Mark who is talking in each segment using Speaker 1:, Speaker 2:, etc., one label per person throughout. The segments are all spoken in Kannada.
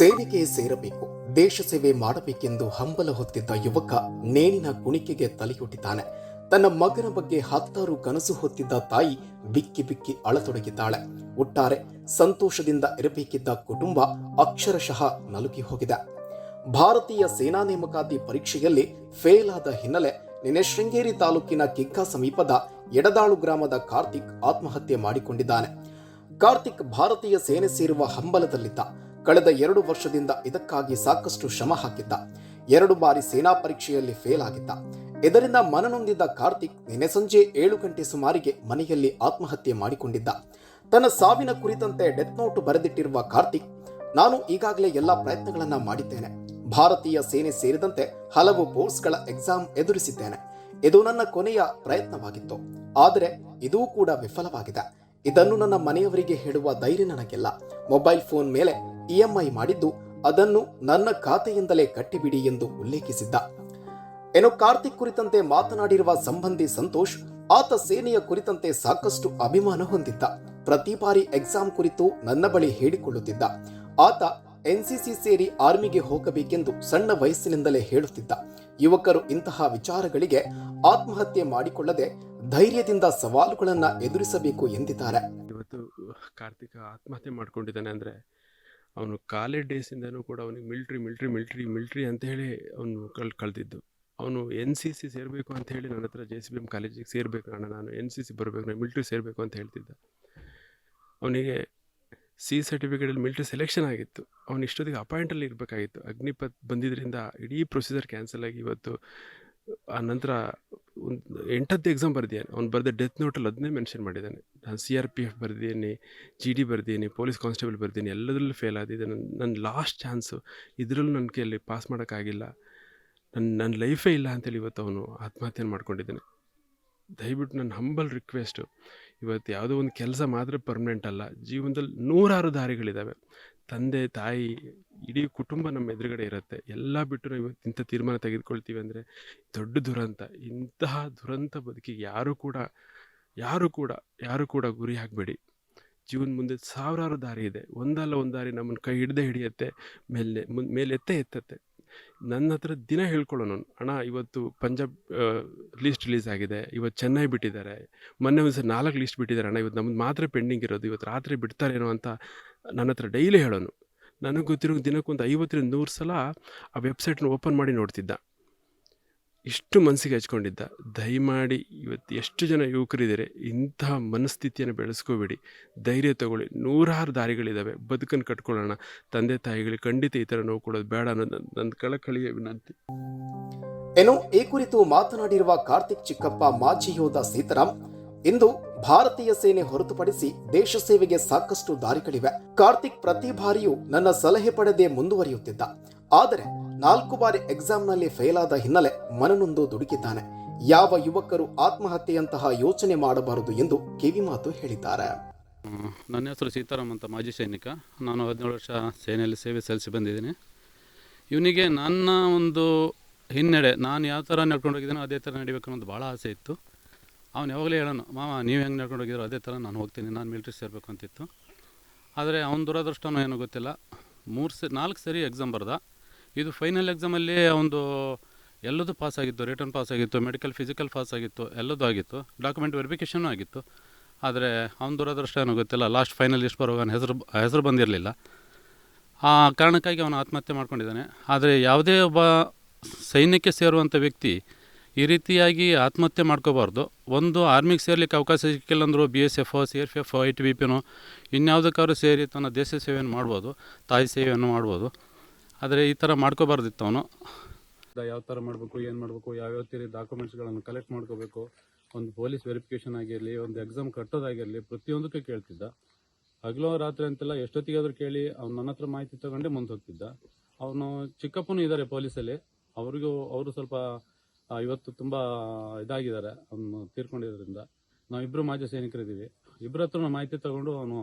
Speaker 1: ಸೇವೆಗೆ ಸೇರಬೇಕು, ದೇಶ ಸೇವೆ ಮಾಡಬೇಕೆಂದು ಹಂಬಲ ಹೊತ್ತಿದ್ದ ಯುವಕ ನೇಣಿನ ಕುಣಿಕೆಗೆ ತಲೆಯೊಡ್ಡಿದ್ದಾನೆ. ತನ್ನ ಮಗನ ಬಗ್ಗೆ ಹತ್ತಾರು ಕನಸು ಹೊತ್ತಿದ್ದ ತಾಯಿ ಬಿಕ್ಕಿ ಬಿಕ್ಕಿ ಅಳತೊಡಗಿದ್ದಾಳೆ. ಒಟ್ಟಾರೆ ಸಂತೋಷದಿಂದ ಇರಬೇಕಿದ್ದ ಕುಟುಂಬ ಅಕ್ಷರಶಃ ನಲುಗಿ ಹೋಗಿದೆ. ಭಾರತೀಯ ಸೇನಾ ನೇಮಕಾತಿ ಪರೀಕ್ಷೆಯಲ್ಲಿ ಫೇಲ್ ಆದ ಹಿನ್ನೆಲೆ ನಿನ್ನೆ ಶೃಂಗೇರಿ ತಾಲೂಕಿನ ಕಿಗ್ಗಾ ಸಮೀಪದ ಎಡದಾಳು ಗ್ರಾಮದ ಕಾರ್ತಿಕ್ ಆತ್ಮಹತ್ಯೆ ಮಾಡಿಕೊಂಡಿದ್ದಾನೆ. ಕಾರ್ತಿಕ್ ಭಾರತೀಯ ಸೇನೆ ಸೇರುವ ಹಂಬಲದಲ್ಲಿದ್ದ ಕಳೆದ ಎರಡು ವರ್ಷದಿಂದ ಇದಕ್ಕಾಗಿ ಸಾಕಷ್ಟು ಶ್ರಮ ಹಾಕಿದ್ದ. ಎರಡು ಬಾರಿ ಸೇನಾ ಪರೀಕ್ಷೆಯಲ್ಲಿ ಫೇಲ್ ಆಗಿದ್ದ. ಇದರಿಂದ ಮನನೊಂದಿದ್ದ ಕಾರ್ತಿಕ್ ನಿನ್ನೆ ಸಂಜೆ ಏಳು ಗಂಟೆ ಸುಮಾರಿಗೆ ಮನೆಯಲ್ಲಿ ಆತ್ಮಹತ್ಯೆ ಮಾಡಿಕೊಂಡಿದ್ದ. ತನ್ನ ಸಾವಿನ ಕುರಿತಂತೆ ಡೆತ್ ನೋಟ್ ಬರೆದಿಟ್ಟಿರುವ ಕಾರ್ತಿಕ್, ನಾನು ಈಗಾಗಲೇ ಎಲ್ಲ ಪ್ರಯತ್ನಗಳನ್ನ ಮಾಡಿದ್ದೇನೆ. ಭಾರತೀಯ ಸೇನೆ ಸೇರಿದಂತೆ ಹಲವು ಬೋರ್ಡ್ಸ್ಗಳ ಎಕ್ಸಾಮ್ ಎದುರಿಸಿದ್ದೇನೆ. ಇದು ನನ್ನ ಕೊನೆಯ ಪ್ರಯತ್ನವಾಗಿತ್ತು. ಆದರೆ ಇದೂ ಕೂಡ ವಿಫಲವಾಗಿದೆ. ಇದನ್ನು ನನ್ನ ಮನೆಯವರಿಗೆ ಹೇಳುವ ಧೈರ್ಯ ನನಗಿಲ್ಲ. ಮೊಬೈಲ್ ಫೋನ್ ಮೇಲೆ ಇಎಂಐ ಮಾಡಿದ್ದು ಅದನ್ನು ನನ್ನ ಖಾತೆಯಿಂದಲೇ ಕಟ್ಟಿಬಿಡಿ ಎಂದು ಉಲ್ಲೇಖಿಸಿದ್ದ. ಏನು ಕಾರ್ತಿಕ್ ಕುರಿತಂತೆ ಮಾತನಾಡಿರುವ ಸಂಬಂಧಿ ಸಂತೋಷ್, ಆತ ಸೇನೆಯ ಕುರಿತಂತೆ ಸಾಕಷ್ಟು ಅಭಿಮಾನ ಹೊಂದಿದ್ದ. ಪ್ರತಿ ಬಾರಿ ಎಕ್ಸಾಮ್ ಕುರಿತು ನನ್ನ ಬಳಿ ಹೇಳಿಕೊಳ್ಳುತ್ತಿದ್ದ. ಆತ ಎನ್ಸಿಸಿ ಸೇರಿ ಆರ್ಮಿಗೆ ಹೋಗಬೇಕೆಂದು ಸಣ್ಣ ವಯಸ್ಸಿನಿಂದಲೇ ಹೇಳುತ್ತಿದ್ದ. ಯುವಕರು ಇಂತಹ ವಿಚಾರಗಳಿಗೆ ಆತ್ಮಹತ್ಯೆ ಮಾಡಿಕೊಳ್ಳದೆ ಧೈರ್ಯದಿಂದ ಸವಾಲುಗಳನ್ನ ಎದುರಿಸಬೇಕು ಎಂದಿದ್ದಾರೆ.
Speaker 2: ಇವತ್ತು ಕಾರ್ತಿಕ ಆತ್ಮಹತ್ಯೆ ಮಾಡಿಕೊಂಡಿದ್ದಾನೆ ಅಂದರೆ ಅವನು ಕಾಲೇಜ್ ಡೇಸಿಂದನೂ ಕೂಡ ಅವನಿಗೆ ಮಿಲ್ಟ್ರಿ ಮಿಲ್ಟ್ರಿ ಮಿಲ್ಟ್ರಿ ಮಿಲ್ಟ್ರಿ ಅಂತ ಹೇಳಿ ಅವನು ಕಳ್, ಕಳೆದಿದ್ದು. ಅವನು ಎನ್ ಸಿ ಸಿ ಸೇರಬೇಕು ಅಂತ ಹೇಳಿ ನನ್ನ ಹತ್ರ ಜೆ ಸಿ ಬಿ ಎಂ ಕಾಲೇಜಿಗೆ ಸೇರಬೇಕು ಅಣ್ಣ, ನಾನು ಎನ್ ಸಿ ಸಿ ಬರಬೇಕು ನಾನು ಮಿಲ್ಟ್ರಿ ಸೇರಬೇಕು ಅಂತ ಹೇಳ್ತಿದ್ದ. ಅವನಿಗೆ ಸಿ ಸರ್ಟಿಫಿಕೇಟಲ್ಲಿ ಮಿಲ್ಟ್ರಿ ಸೆಲೆಕ್ಷನ್ ಆಗಿತ್ತು. ಅವನು ಇಷ್ಟೊತ್ತಿಗೆ ಅಪಾಯಿಂಟಲ್ಲಿ ಇರಬೇಕಾಗಿತ್ತು. ಅಗ್ನಿಪತ್ ಬಂದಿದ್ದರಿಂದ ಇಡೀ ಪ್ರೊಸೀಜರ್ ಕ್ಯಾನ್ಸಲ್ ಆಗಿ ಇವತ್ತು, ಆ ನಂತರ ಒಂದು ಎಂಟತ್ತು ಎಕ್ಸಾಮ್ ಬರ್ದಿದ್ದಾನೆ. ಅವ್ನು ಬರೆದ ಡೆತ್ ನೋಟಲ್ಲಿ ಅದನ್ನೇ ಮೆನ್ಷನ್ ಮಾಡಿದ್ದಾನೆ. ಸಿ ಆರ್ ಪಿ ಎಫ್ ಬರ್ದಿದ್ದೀನಿ ಜಿ ಡಿ ಬರ್ದಿದ್ದೀನಿ ಪೊಲೀಸ್ ಕಾನ್ಸ್ಟೇಬಲ್ ಬರ್ದಿದ್ದೀನಿ ಎಲ್ಲದರಲ್ಲೂ ಫೇಲ್ ಆದಿದೆ. ನನ್ನ ನನ್ನ ಲಾಸ್ಟ್ ಚಾನ್ಸು ಇದರಲ್ಲೂ ನನ್ನ ಕೈಯಲ್ಲಿ ಪಾಸ್ ಮಾಡೋಕ್ಕಾಗಿಲ್ಲ. ನನ್ನ ನನ್ನ ಲೈಫೇ ಇಲ್ಲ ಅಂತೇಳಿ ಇವತ್ತು ಅವನು ಆತ್ಮಹತ್ಯೆ ಮಾಡ್ಕೊಂಡಿದ್ದಾನೆ. ದಯವಿಟ್ಟು ನನ್ನ ಹಂಬಲ್ ರಿಕ್ವೆಸ್ಟು ಇವತ್ತು ಯಾವುದೋ ಒಂದು ಕೆಲಸ ಮಾತ್ರ ಪರ್ಮನೆಂಟ್ ಅಲ್ಲ. ಜೀವನದಲ್ಲಿ ನೂರಾರು ದಾರಿಗಳಿದ್ದಾವೆ ತಂದೆ, ತಾಯಿ, ಇಡೀ ಕುಟುಂಬ ನಮ್ಮ ಎದುರುಗಡೆ ಇರುತ್ತೆ. ಎಲ್ಲ ಬಿಟ್ಟು ನಾವು ಇವತ್ತು ಇಂಥ ತೀರ್ಮಾನ ತೆಗೆದುಕೊಳ್ತೀವಿ ಅಂದರೆ ದೊಡ್ಡ ದುರಂತ. ಇಂತಹ ದುರಂತ ಬದುಕಿಗೆ ಯಾರೂ ಕೂಡ ಯಾರು ಕೂಡ ಯಾರು ಕೂಡ ಗುರಿ ಹಾಕಬೇಡಿ. ಜೀವನ ಮುಂದೆ ಸಾವಿರಾರು ದಾರಿ ಇದೆ. ಒಂದಲ್ಲ ಒಂದು ದಾರಿ ನಮ್ಮನ್ನು ಕೈ ಹಿಡ್ದೆ ಹಿಡಿಯುತ್ತೆ ಮೇಲೆ ಮೇಲೆ ಎತ್ತೇ ಎತ್ತತ್ತೆ. ನನ್ನ ಹತ್ರ ದಿನ ಹೇಳ್ಕೊಳ್ಳೋನು ಅಣ್ಣ, ಇವತ್ತು ಪಂಜಾಬ್ ಲೀಸ್ಟ್ ರಿಲೀಸ್ ಆಗಿದೆ. ಇವತ್ತು ಚೆನ್ನೈ ಬಿಟ್ಟಿದ್ದಾರೆ. ಮೊನ್ನೆ ಒಂದು ಸಲ ನಾಲ್ಕು ಲೀಸ್ಟ್ ಬಿಟ್ಟಿದ್ದಾರೆ. ಅಣ್ಣ, ಇವತ್ತು ನಮ್ಮದು ಮಾತ್ರ ಪೆಂಡಿಂಗ್ ಇರೋದು. ಇವತ್ತು ರಾತ್ರಿ ಬಿಡ್ತಾರೇನೋ ಅಂತ ನನ್ನ ಹತ್ರ ಡೈಲಿ ಹೇಳೋನು. ನನಗೆ ಗೊತ್ತಿರೋ ದಿನಕ್ಕೊಂದು ಐವತ್ತರಿಂದ ನೂರು ಸಲ ಆ ವೆಬ್ಸೈಟ್ನ ಓಪನ್ ಮಾಡಿ ನೋಡ್ತಿದ್ದ. ಇಷ್ಟು ಮನಸ್ಸಿಗೆ ಹಚ್ಕೊಂಡಿದ್ದ. ದಯಮಾಡಿ ಇವತ್ತು ಎಷ್ಟು ಜನ ಯುವಕರಿದ್ದಾರೆ, ಇಂತಹ ಮನಸ್ಥಿತಿಯನ್ನು ಬೆಳೆಸ್ಕೋಬೇಡಿ. ಧೈರ್ಯ ತಗೊಳ್ಳಿ. ನೂರಾರು ದಾರಿಗಳಿದ್ದಾವೆ ಬದುಕನ್ನು ಕಟ್ಕೊಳ್ಳೋಣ. ತಂದೆ ತಾಯಿಗಳಿಗೆ ಖಂಡಿತ ಈ ಥರ ನೋವು ಕೊಡೋದು ಬೇಡ ಅನ್ನೋದು ನನ್ನ- ಕಳಕಳಿಯ ವಿನಂತಿ.
Speaker 1: ಏನು ಈ ಕುರಿತು ಮಾತನಾಡಿರುವ ಕಾರ್ತಿಕ್ ಚಿಕ್ಕಪ್ಪ, ಮಾಜಿ ಯೋಧ ಸೀತಾರಾಮ್, ಇಂದು ಭಾರತೀಯ ಸೇನೆ ಹೊರತುಪಡಿಸಿ ದೇಶ ಸೇವೆಗೆ ಸಾಕಷ್ಟು ದಾರಿಗಳಿವೆ. ಕಾರ್ತಿಕ್ ಪ್ರತಿ ಬಾರಿಯೂ ನನ್ನ ಸಲಹೆ ಪಡೆದೇ ಮುಂದುವರಿಯುತ್ತಿದ್ದ. ಆದರೆ ನಾಲ್ಕು ಬಾರಿ ಎಕ್ಸಾಮ್ನಲ್ಲಿ ಫೇಲ್ ಆದ ಹಿನ್ನೆಲೆ ಮನನೊಂದು ದುಡುಕಿದ್ದಾನೆ. ಯಾವ ಯುವಕರು ಆತ್ಮಹತ್ಯೆಯಂತಹ ಯೋಚನೆ ಮಾಡಬಾರದು ಎಂದು ಕಿವಿಮಾತು ಹೇಳಿದ್ದಾರೆ.
Speaker 3: ನನ್ನ ಹೆಸರು ಸೀತಾರಾಮ್ ಅಂತ ಮಾಜಿ ಸೈನಿಕ. ನಾನು ಹದಿನೇಳು ವರ್ಷ ಸೇನೆಯಲ್ಲಿ ಸೇವೆ ಸಲ್ಲಿಸಿ ಬಂದಿದ್ದೀನಿ. ಇವನಿಗೆ ನನ್ನ ಒಂದು ಹಿನ್ನೆಡೆ ನಾನು ಯಾವ ಥರ ನಡ್ಕೊಂಡು ಹೋಗಿದ್ದೀನೋ ಅದೇ ಥರ ನಡಿಬೇಕು ಅನ್ನೋದು ಭಾಳ ಆಸೆ ಇತ್ತು. ಅವ್ನು ಯಾವಾಗಲೇ ಹೇಳೋನು, ಮಾವ, ನೀವು ಹೆಂಗೆ ನಡ್ಕೊಂಡು ಹೋಗಿದ್ರು ಅದೇ ಥರ ನಾನು ಹೋಗ್ತೀನಿ, ನಾನು ಮಿಲ್ಟ್ರಿ ಸೇರಬೇಕು ಅಂತಿತ್ತು. ಆದರೆ ಅವ್ನ ದುರದೃಷ್ಟನೂ ಏನೂ ಗೊತ್ತಿಲ್ಲ. ಮೂರು ಸ, ನಾಲ್ಕು ಸರಿ ಎಕ್ಸಾಮ್ ಬರ್ದ. ಇದು ಫೈನಲ್ ಎಕ್ಸಾಮಲ್ಲಿ ಒಂದು ಎಲ್ಲದೂ ಪಾಸ್ ಆಗಿತ್ತು ರಿಟರ್ನ್ ಪಾಸ್ ಆಗಿತ್ತು ಮೆಡಿಕಲ್ ಫಿಸಿಕಲ್ ಪಾಸ್ ಆಗಿತ್ತು, ಎಲ್ಲದೂ ಆಗಿತ್ತು ಡಾಕ್ಯುಮೆಂಟ್ ವೆರಿಫಿಕೇಷನು ಆಗಿತ್ತು. ಆದರೆ ಅವ್ನ ದುರದೃಷ್ಟ ಏನೋ ಗೊತ್ತಿಲ್ಲ ಲಾಸ್ಟ್ ಫೈನಲ್ ಇಷ್ಟು ಬರುವಾಗ ಹೆಸರು ಹೆಸರು ಬಂದಿರಲಿಲ್ಲ. ಆ ಕಾರಣಕ್ಕಾಗಿ ಅವನು ಆತ್ಮಹತ್ಯೆ ಮಾಡ್ಕೊಂಡಿದ್ದಾನೆ. ಆದರೆ ಯಾವುದೇ ಒಬ್ಬ ಸೈನ್ಯಕ್ಕೆ ಸೇರುವಂಥ ವ್ಯಕ್ತಿ ಈ ರೀತಿಯಾಗಿ ಆತ್ಮಹತ್ಯೆ ಮಾಡ್ಕೋಬಾರ್ದು. ಒಂದು ಆರ್ಮಿಗೆ ಸೇರ್ಲಿಕ್ಕೆ ಅವಕಾಶ ಸಿಕ್ಕಿಲ್ಲ ಅಂದರೂ B S F C F F I T B ಪಿನೋ ಇನ್ಯಾವುದಕ್ಕಾದ್ರೂ ಸೇರಿ ತನ್ನ ದೇಶ ಸೇವೆಯನ್ನು ಮಾಡ್ಬೋದು, ತಾಯಿ ಸೇವೆಯನ್ನು ಮಾಡ್ಬೋದು. ಆದರೆ ಈ ಥರ ಮಾಡ್ಕೋಬಾರ್ದಿತ್ತು ಅವನು. ಯಾವ ಥರ ಮಾಡಬೇಕು, ಏನು ಮಾಡಬೇಕು ಯಾವ್ಯಾವ ಥರ ಡಾಕ್ಯುಮೆಂಟ್ಸ್ಗಳನ್ನು ಕಲೆಕ್ಟ್ ಮಾಡ್ಕೋಬೇಕು, ಒಂದು ಪೊಲೀಸ್ ವೆರಿಫಿಕೇಷನ್ ಆಗಿರಲಿ, ಒಂದು ಎಕ್ಸಾಮ್ ಕಟ್ಟೋದಾಗಿರಲಿ ಪ್ರತಿಯೊಂದಕ್ಕೆ ಕೇಳ್ತಿದ್ದ. ಹಗಲು ರಾತ್ರಿ ಅಂತೆಲ್ಲ ಎಷ್ಟೊತ್ತಿಗಾದ್ರೂ ಕೇಳಿ ಅವ್ನು ನನ್ನ ಹತ್ರ ಮಾಹಿತಿ ತಗೊಂಡೇ ಮುಂದೆ ಹೋಗ್ತಿದ್ದ. ಅವನು ಚಿಕ್ಕಪ್ಪನೂ ಇದ್ದಾರೆ ಪೊಲೀಸಲ್ಲಿ ಅವ್ರಿಗೂ ಅವರು ಸ್ವಲ್ಪ ಇವತ್ತು ತುಂಬ ಇದಾಗಿದ್ದಾರೆ, ಅವನು ತೀರ್ಕೊಂಡಿರೋದ್ರಿಂದ. ನಾವಿಬ್ಬರು ಮಾಜಿ ಸೈನಿಕರಿದ್ದೀವಿ. ಇಬ್ಬರ ಹತ್ರ ಮಾಹಿತಿ ತಗೊಂಡು ಅವನು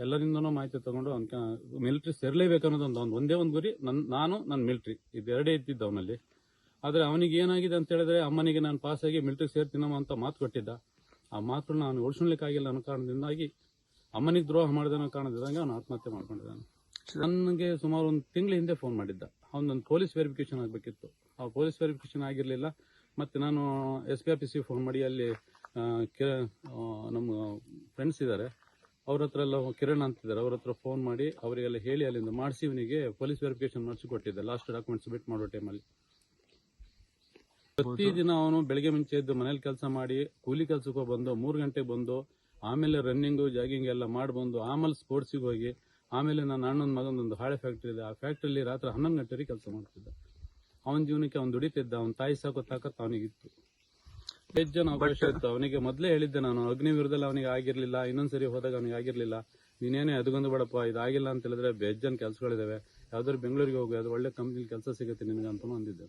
Speaker 3: ಎಲ್ಲರಿಂದನೂ ಮಾಹಿತಿ ತಗೊಂಡು ಅವ್ನ ಮಿಲಿಟ್ರಿ ಸೇರ್ಲೇಬೇಕು ಅನ್ನೋದೊಂದು, ಅವ್ನು ಒಂದೇ ಒಂದು ಗುರಿ ನನ್ನ ನಾನು ನನ್ನ ಮಿಲಿಟ್ರಿ ಇದೆರಡೇ ಇದ್ದಿದ್ದು ಅವನಲ್ಲಿ. ಆದರೆ ಅವನಿಗೆ ಏನಾಗಿದೆ ಅಂತ ಹೇಳಿದ್ರೆ, ಅಮ್ಮನಿಗೆ ನಾನು ಪಾಸಾಗಿ ಮಿಲಿಟ್ರಿ ಸೇರ್ತೀನಮ್ಮ ಅಂತ ಮಾತು ಕೊಟ್ಟಿದ್ದ. ಆ ಮಾತುಗಳನ್ನ ಅವನು ಉಳಿಸ್ಲಿಕ್ಕಾಗಿಲ್ಲ ಅನ್ನೋ ಕಾರಣದಿಂದಾಗಿ ಅಮ್ಮನಿಗೆ ದ್ರೋಹ ಮಾಡಿದ ಅನ್ನೋ ಕಾರಣದಿಂದಾಗಿ ಅವನು ಆತ್ಮಹತ್ಯೆ ಮಾಡ್ಕೊಂಡಿದ್ದಾನೆ. ನನಗೆ ಸುಮಾರು ಒಂದು ತಿಂಗಳ ಹಿಂದೆ ಫೋನ್ ಮಾಡಿದ್ದ. ಅವನೊಂದು ಪೊಲೀಸ್ ವೆರಿಫಿಕೇಶನ್ ಆಗಬೇಕಿತ್ತು. ಆ ಪೊಲೀಸ್ ವೆರಿಫಿಕೇಶನ್ ಆಗಿರಲಿಲ್ಲ. ಮತ್ತು ನಾನು ಎಸ್ ಪಿ ಆಫೀಸಿಗೆ ಫೋನ್ ಮಾಡಿ ಅಲ್ಲಿ ನಮ್ಮ ಫ್ರೆಂಡ್ಸ್ ಇದ್ದಾರೆ ಅವ್ರ ಹತ್ರ ಎಲ್ಲ ಕಿರಣ್ ಅಂತಿದ್ದಾರೆ. ಅವ್ರ ಹತ್ರ ಫೋನ್ ಮಾಡಿ ಅವರಿಗೆಲ್ಲ ಹೇಳಿ ಅಲ್ಲಿಂದ ಮಾಡಿಸಿ ಇವನಿಗೆ ಪೊಲೀಸ್ ವೆರಿಫಿಕೇಶನ್ ಮಾಡಿಸಿ ಕೊಟ್ಟಿದ್ದೆ ಲಾಸ್ಟ್ ಡಾಕ್ಯುಮೆಂಟ್ ಸಬ್ಮಿಟ್ ಮಾಡೋ ಟೈಮಲ್ಲಿ ಪ್ರತಿದಿನ ಅವನು ಬೆಳಗ್ಗೆ ಮುಂಚೆ ಎದ್ದು ಮನೇಲಿ ಕೆಲಸ ಮಾಡಿ, ಕೂಲಿ ಕೆಲಸಕ್ಕೆ ಬಂದು, ಮೂರು ಗಂಟೆಗೆ ಬಂದು, ಆಮೇಲೆ ರನ್ನಿಂಗು ಜಾಗಿಂಗ್ ಎಲ್ಲ ಮಾಡಿ ಬಂದು, ಆಮೇಲೆ ಸ್ಪೋರ್ಟ್ಸಿಗೆ ಹೋಗಿ, ಆಮೇಲೆ ನನ್ನ ಅಣ್ಣನ ಮಗನೊಂದು ಹಾಳೆ ಫ್ಯಾಕ್ಟ್ರಿ ಇದೆ. ಆ ಫ್ಯಾಕ್ಟ್ರಿಲಿ ರಾತ್ರಿ ಹನ್ನೊಂದು ಗಂಟೆವರೆಗೆ ಕೆಲಸ ಮಾಡ್ತಿದ್ದ. ಅವನ ಜೀವನಕ್ಕೆ ಅವನು ದುಡಿತಿದ್ದ. ಅವನ ತಾಯಿ ಸಾಕೋ ತಾಕತ್ತು ಅವನಿಗಿತ್ತು. ಹೆಚ್ಚು ಜನ ಅವಕಾಶ ಇತ್ತು ಅವನಿಗೆ ಮೊದಲೇ ಹೇಳಿದ್ದೆ ನಾನು ಅಗ್ನಿ ವಿರುದ್ಧದಲ್ಲಿ ಅವನಿಗೆ ಆಗಿರ್ಲಿಲ್ಲ ಇನ್ನೊಂದ್ಸರಿ ಹೋದಾಗ ಅವನಿಗೆ ಆಗಿರ್ಲಿಲ್ಲ. ನೀನೇನೇ ಅದಗೊಂದು ಬೇಡಪ್ಪ ಇದಾಗಿಲ್ಲ ಅಂತ ಹೇಳಿದ್ರೆ ಬೇಜ್ ಜನ ಕೆಲಸಗಳಿದಾವೆ. ಯಾವ್ದಾದ್ರು ಬೆಂಗಳೂರಿಗೆ ಹೋಗಿ ಅದು ಒಳ್ಳೆ ಕಂಪ್ನಿಲಿ ಕೆಲಸ ಸಿಗುತ್ತೆ ನಿನಗೆ ಅಂತ ಅಂದಿದ್ದೆ.